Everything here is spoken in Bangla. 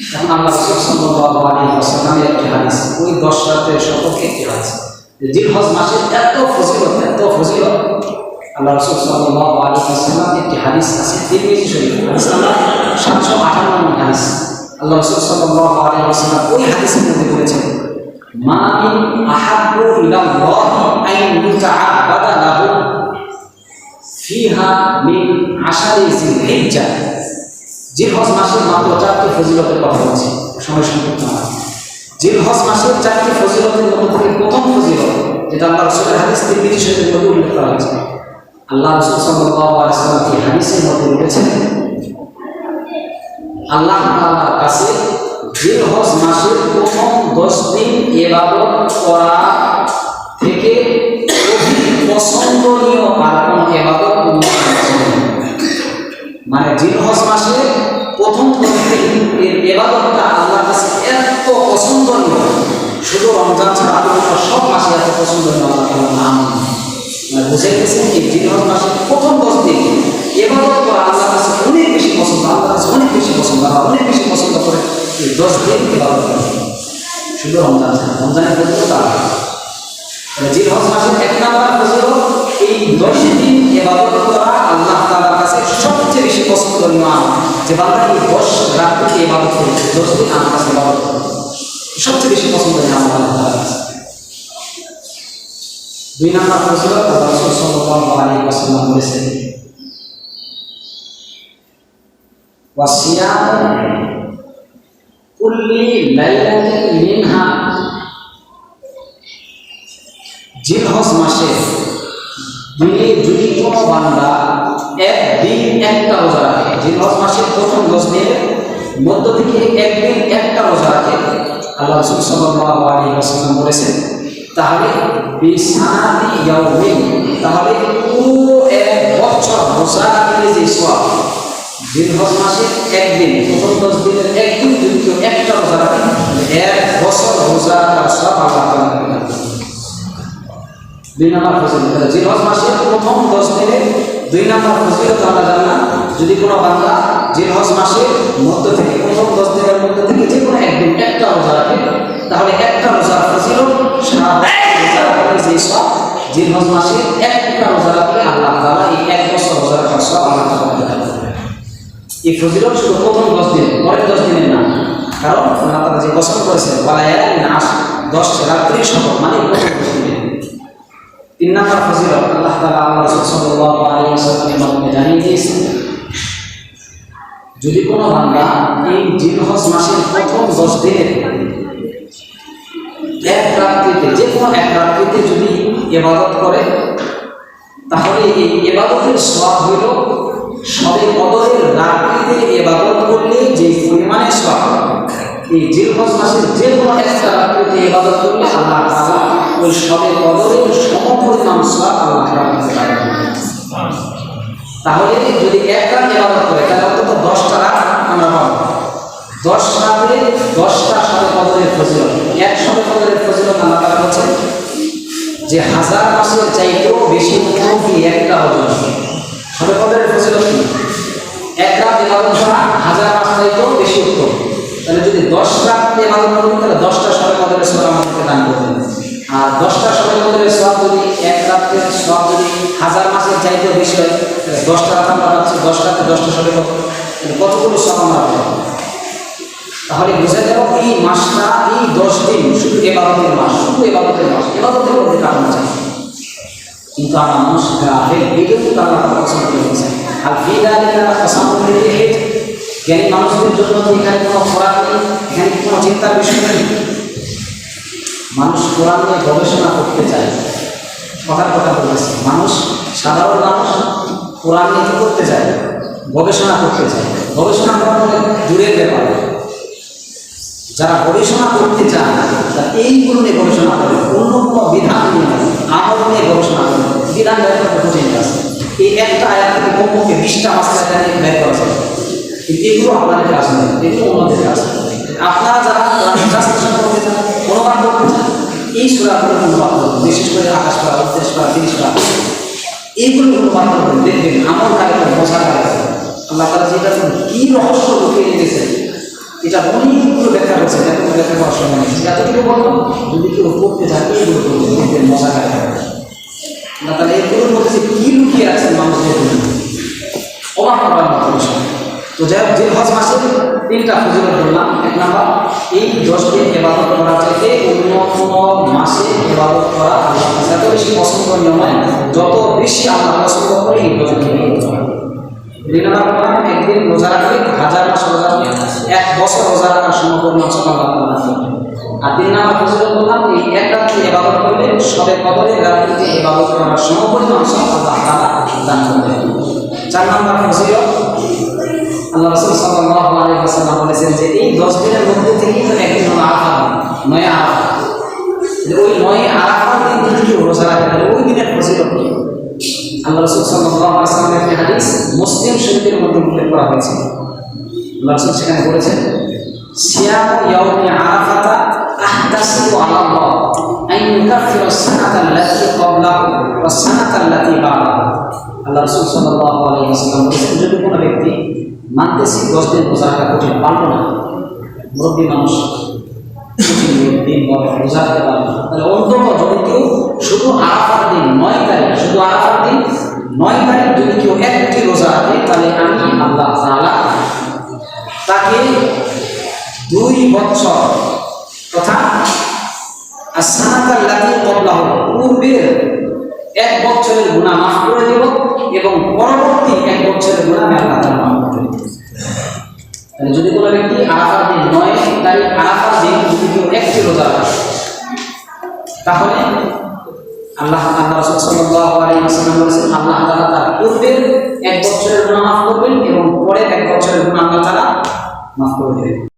এখন আল্লাহ রসুল সাল্লাল্লাহু আলাইহি ওয়াসাল্লামের একটি হাদিস, ওই দশ রাতের সম্পর্কে একটি হাদিস, যে জিলহজ মাসের এত ফজিলত এত ফজিলত, আল্লাহ রসুল সাল্লাল্লাহু আলাইহি ওয়াসাল্লাম একটি হাদিস আছে, তিরমিজি শরীফ হাদিস নাম্বার সাতশো আঠান্ন হাদিস, আল্লাহ রসুল সাল্লাল্লাহু আলাইহি ওয়াসাল্লাম ওই হাদিসের মধ্যে বলেছেন, মা মিন আহাব্বু ইলাল্লাহি আন ইউতাআব্বাদা লাহু ফিহা মিন আশারি জিলহিজ্জা জিলহজ মাসের মাত্র চারটি ফজিলতের কথা বলছি, সময় সংক্ষিপ্ত না জিলহজ মাসের চারটি ফজিলতের মধ্যে থেকে প্রথম ফজিলত, যেটা আল্লাহ হাদিস তিরমিজি শরীফের মধ্যে উল্লেখ করা হয়েছে। আল্লাহ রসুল হাদিসের মধ্যে বলেছেন? আল্লাহ কাছে জিলহজ মাসের প্রথম দশ দিন ইবাদত করা থেকে পছন্দনীয় আর কোনো নেই। মানে জিলহজ রমজান ছাড়া আর সব মাসে এত আল্লাহ তাআলার নাম মানে বুঝে গেছেন কি জিলহজ মাসের প্রথম দশ দিন ইবাদত করা আল্লাহর কাছে অনেক বেশি পছন্দ, আল্লাহর কাছে অনেক বেশি পছন্দ, আল্লাহ অনেক বেশি পছন্দ করে এই দশ দিন করা শুধু রমজান ছাড়া, রমজানের পর্যন্ত তার জিলহজ মাসের এক নাম্বার ফজিলত, এই দশ দিন ইবাদত করা আল্লাহ তাআলার কাছে সবচেয়ে বেশি পছন্দনীয় আমল যে বান্দা এই দশ রাত থেকে ইবাদত করে দশ দিন আমার কাছে করে সবচেয়ে বেশি পছন্দনীয় আমল আল্লাহ দুই নাম্বার ফজিলত, আল্লাহ রাসূল সাল্লাল্লাহু একটা রোজা রাখে। জিলহজ মাসের প্রথম দশ মধ্য থেকে একদিন একটা রোজা রাখে। আল্লাহ রসুল সাল্লাল্লাহু আলাইহি ওয়াসাল্লাম বলেছেন, তাহলে বিসানাতি ইয়াউমিন, তাহলে পুরো এক বছর রোজা রাখলে যে সওয়াব জিলহজ মাসে একদিন, প্রথম দশ দিনের একদিন একটা রোজা এক বছর রোজা সব আল্লাহ। দুই নম্বর ফজিলত জিলহজ মাসের প্রথম দশ দিনে দুই নম্বর ফজিলত আমরা জানলাম, যদি কোনো বান্দা জিলহজ মাসের মধ্য থেকে প্রথম দশ দিনের মধ্য থেকে যে কোনো একদিন একটা রোজা রাখে, তাহলে একটা রোজার ফজিলত সারা যে সব একটা রোজা রাখলে আল্লাহ তাআলা এই এক বছর রোজা রাখার সব আল্লাহ তাআলা এই ফজিলত শুধু প্রথম দশ দিন, পরের দশ দিনের না। কারণ আল্লাহ তাআলা যে কসম করেছেন ওয়ালায়ালিন নাস দশ রাত্রি শপথ মানে প্রথম তিন নম্বর ফজিলত, আল্লাহ আলাইহি মাধ্যমে জানিয়ে দিয়েছেন, যদি কোনো বান্দা এই জিলহজ মাসের প্রথম দশ দিনের এক রাত্রিতে, যে কোনো এক রাত্রিতে যদি ইবাদত করে, তাহলে এই ইবাদতের সওয়াব হইল সবে কদরের রাত্রিতে এবাদত করলে যে পরিমাণে সওয়াব এই জিলহজ মাসের যে কোনো একটা রাত্রিতে ইবাদত করলে আল্লাহ ওই সবে কদরের সমপরিমাণ সওয়াব আল্লাহ। তাহলে যদি এক রাত ইবাদত করে, তাহলে অন্তত দশটা রাত আমরা পাবো। দশ রাতে দশটা সবে কদরের ফজিলত। এক সবে কদরের ফজিলত আল্লাহ তাআলা বলছেন যে হাজার মাসের চাইতেও বেশি কি একটা হবে সবে কদরের ফজিলত কি? এক রাত ইবাদত করা হাজার মাস চাইতেও বেশি উত্তম। তাহলে যদি দশ রাত ইবাদত করবেন তাহলে দশটা সবে কদরের সব আমাদেরকে দান করবেন। আর দশটা সবে কদরের সব যদি এক রাতের সব যদি হাজার মাসের চাইতেও বেশি হয় দশটা রাত আমরা পাচ্ছি দশ রাতে দশটা তাহলে কতগুলো সব আমরা তাহলে বোঝা গেল এই মাসটা, এই দশ দিন শুধু এবাদতের মাস, শুধু এবাদতের মাস, এবাদতের মধ্যে কাটানো যায় কিন্তু আমরা মানুষ গাফেল এটাও কিন্তু আল্লাহ পছন্দ করে দিয়েছেন আর ফিদালিকা পছন্দ করে জ্ঞানী মানুষদের জন্য তো এখানে কোনো খোরাক নেই, এখানে কোনো চিন্তার বিষয় নেই। মানুষ কোরআন নিয়ে গবেষণা করতে চায়। কথার কথা বলেছে মানুষ সাধারণ মানুষ কোরআন নিয়ে কি করতে চায়? গবেষণা করতে চায়। গবেষণা করা মানে দূরের ব্যাপার। যারা গবেষণা করতে চান তারা এইগুলো নিয়ে গবেষণা করে। অন্য কোনো বিধান নিয়ে আমল নিয়ে গবেষণা করে। বিধান বের করতে কঠিন কাজ এই একটা আয়াত থেকে কমপক্ষে বিশটা মাসের নিয়ে বের করা যায়। কিন্তু এগুলো আপনাদের কাজ এগুলো অন্যদের কাজ আপনারা যারা ট্রান্সলেশন করতে চান অনুবাদ করতে এই সুরাগুলো অনুবাদ করুন বিশেষ করে আকাশ পাড়া উত্তেশ পাড়া তিরিশ পাড়া এইগুলো অনুবাদ করবেন দেখবেন আমল কারে বোঝা কারে আল্লাহ তারা যেটা কী রহস্য লুকিয়ে রেখেছেন, এটা অনেকগুলো ব্যাখ্যা করছে এতগুলো ব্যাখ্যা করার সময় নেই। এতটুকু বললাম যদি কেউ পড়তে থাকে এগুলো করবে। দেখবেন মজা লাগে না তাহলে এগুলোর মধ্যে কি লুকিয়ে আছে মানুষদের জন্য, অবাক করার মতো বিষয়। তো যাই হোক, যে হজ মাসের তিনটা ফজিলত বললাম, এক নাম্বার, এই দশ দিন এবাদত করা থেকে অন্য কোনো মাসে এবাদত করা এত বেশি পছন্দনীয় নয় যত বেশি আমরা পছন্দ করে, এই দিন দুই নাম্বার বললাম, একদিন রোজা রাখলে হাজার মাস রোজা এক বছর রোজা রাখার আল্লাহ আর তিন নাম্বার ফজিলত বললাম, এই এক রাত্রি এবাদত করলে সবে কদরের রাত্রিতে এবাদত করার সমপরিমাণ সকাল আল্লাহ দান করবে চার নাম্বার ফজিলত আল্লাহ রসুল সাল্লাল্লাহু আলাইহি ওয়াসাল্লাম বলেছেন যে এই দশ দিনের মধ্যে থেকেই তো একদিন হলো আরাফা নয় আরাফা ওই নয় আরাফার দিন যদি কেউ রোজা রাখে তাহলে ওই দিনের ফজিলত কি? আল্লাহ রসুল সাল্লাল্লাহু আলাইহি ওয়াসাল্লামের একটি হাদিস মুসলিম শরীফের মধ্যে উল্লেখ করা হয়েছে। আল্লাহ রসুল সেখানে বলেছেন, সিয়াম ইয়াউমি আরাফাতা আহদাসু আলা আল্লাহ আন ইউকাফিরা সানাতা আল্লাতী ক্বাবলাহু ওয়া সানাতা আল্লাতী বা'দাহু। আল্লাহ রসুল সাল্লাল্লাহু আলাইহি ওয়াসাল্লাম বলেছেন, যদি কোনো ব্যক্তি মানতেছি দশ দিন রোজা রাখা কঠিন পারল না। মুরব্বী মানুষ দিন বলে রোজা রাখতে পারল না। তাহলে অন্তত যদি কেউ শুধু আরাফার দিন নয় তারিখ, শুধু আরাফার দিন নয় তারিখ যদি কেউ একটি রোজা রাখে, তাহলে আমি আল্লাহ তাআলা তাকে দুই বছর, তথা আসানাতাল লাতি কবলাহ পূর্বের এক বছরের গুনাহ মাফ করে দেব এবং পরবর্তী এক বছরের গুনাহ আল্লাহ মাফ করে তাহলে যদি কোনো ব্যক্তি আরাফার দিন নয় তারিখ আরাফার দিন যদি কেউ একটি রোজা রাখে, তাহলে আল্লাহ আল্লাহ ওয়াসাল্লাম বলেছেন আল্লাহ তাআলা তার পূর্বের এক বছরের গুনাহ মাফ করবেন এবং পরের এক বছরের গুনাহ আল্লাহ তাআলা মাফ করে দেবেন।